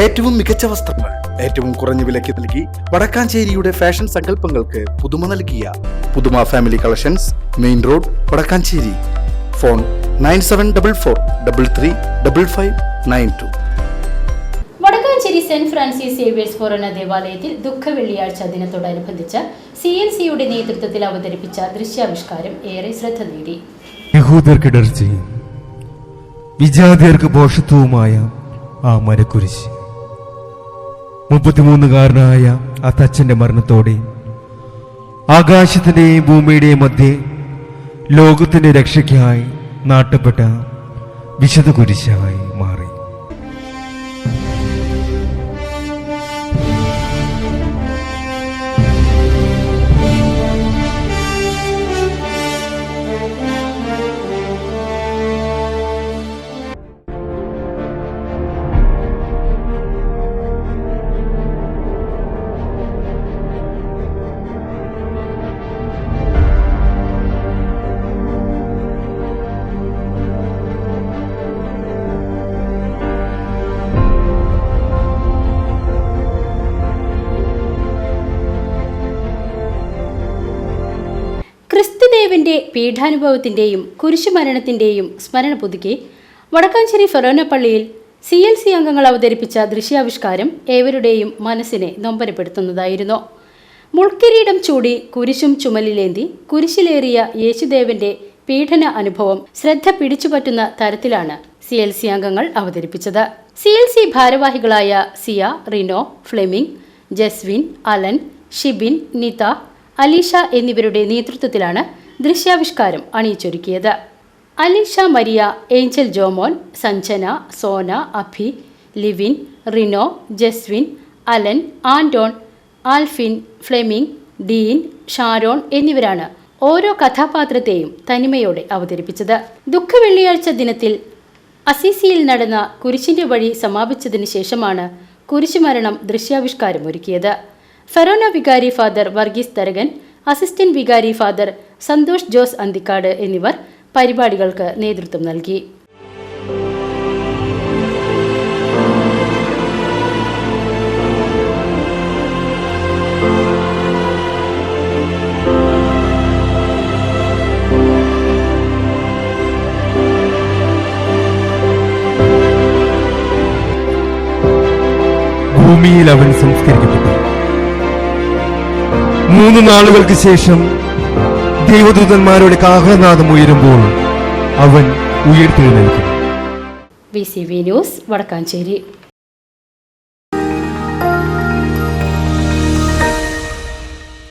ഏറ്റവും മികച്ച വസ്ത്രങ്ങൾ ഏറ്റവും കുറഞ്ഞ വിലയ്ക്ക് നൽകി വടക്കാഞ്ചേരിയുടെ ഫാഷൻ സങ്കല്പങ്ങൾക്ക് പുതുമ നൽകിയ പുതുമ family collections main road Vadakkanchery. Phone nine seven double four double three double five nine two. Vadakkanchery saint Francis Xavier's forane ദേവാലയത്തിൽ ദുഃഖ വെള്ളിയാഴ്ച ദിനത്തോടനുബന്ധിച്ച് സി എൻ സിയുടെ നേതൃത്വത്തിൽ അവതരിപ്പിച്ച ദൃശ്യാവിഷ്കാരം ഏറെ ശ്രദ്ധ നേടി. യഹൂദർക്കിടർച്ചയും വിജാതിയർക്ക് പോഷത്വവുമായ ആ മരക്കുരിശ്. മുപ്പത്തിമൂന്നുകാരനായ ആ തച്ചന്റെ മരണത്തോടെ ആകാശത്തിന്റെയും ഭൂമിയുടെയും മധ്യേ ലോകത്തിന്റെ രക്ഷയ്ക്കായി നാട്ടപ്പെട്ട വിശുദ്ധ കുരിശായി. ക്രിസ്തുദേവന്റെ പീഠാനുഭവത്തിന്റെയും കുരിശുമരണത്തിന്റെയും സ്മരണ പുതുക്കി വടക്കാഞ്ചേരി ഫെറോന പള്ളിയിൽ സി എൽ സി അംഗങ്ങൾ അവതരിപ്പിച്ച ദൃശ്യാവിഷ്കാരം ഏവരുടെയും മനസ്സിനെ നൊമ്പരപ്പെടുത്തുന്നതായിരുന്നു. മുൾക്കിരീടം ചൂടി കുരിശും ചുമലിലേന്തി കുരിശിലേറിയ യേശുദേവന്റെ പീഡന അനുഭവം ശ്രദ്ധ പിടിച്ചുപറ്റുന്ന തരത്തിലാണ് സി എൽ സി അംഗങ്ങൾ അവതരിപ്പിച്ചത്. സി എൽ സി ഭാരവാഹികളായ സിയ റിനോ ഫ്ലെമിംഗ് ജസ്വിൻ അലൻ ഷിബിൻ നിത അലീഷ എന്നിവരുടെ നേതൃത്വത്തിലാണ് ദൃശ്യാവിഷ്കാരം അണിയിച്ചൊരുക്കിയത്. Alisha Maria Angel Jomon Sanjana Sona Abhi Livin Rino Jaswin Alan Andon Alphin Fleming Dean Sharon എന്നിവരാണ് ഓരോ കഥാപാത്രത്തെയും തനിമയോടെ അവതരിപ്പിച്ചത്. ദുഃഖവെള്ളിയാഴ്ച ദിനത്തിൽ അസീസിയിൽ നടന്ന കുരിശിന്റെ വഴി സമാപിച്ചതിന് ശേഷമാണ് കുരിശുമരണം ദൃശ്യാവിഷ്കാരം ഒരുക്കിയത്. ഫെറോന വികാരി ഫാദർ വർഗീസ് തരകൻ അസിസ്റ്റന്റ് വികാരി ഫാദർ സന്തോഷ് ജോസ് അന്തിക്കാട് എന്നിവർ പരിപാടികൾക്ക് നേതൃത്വം നൽകി. ഭൂമിയിൽ അവൻ സംസ്കരിക്കപ്പെട്ടു. മൂന്ന് നാളുകൾക്ക് ശേഷം ദൈവദൂതന്മാരുടെ കാഹനാദം ഉയരുമ്പോൾ അവൻ ഉയർത്തെഴുന്നേൽക്കും. ന്യൂസ് വടക്കാഞ്ചേരി.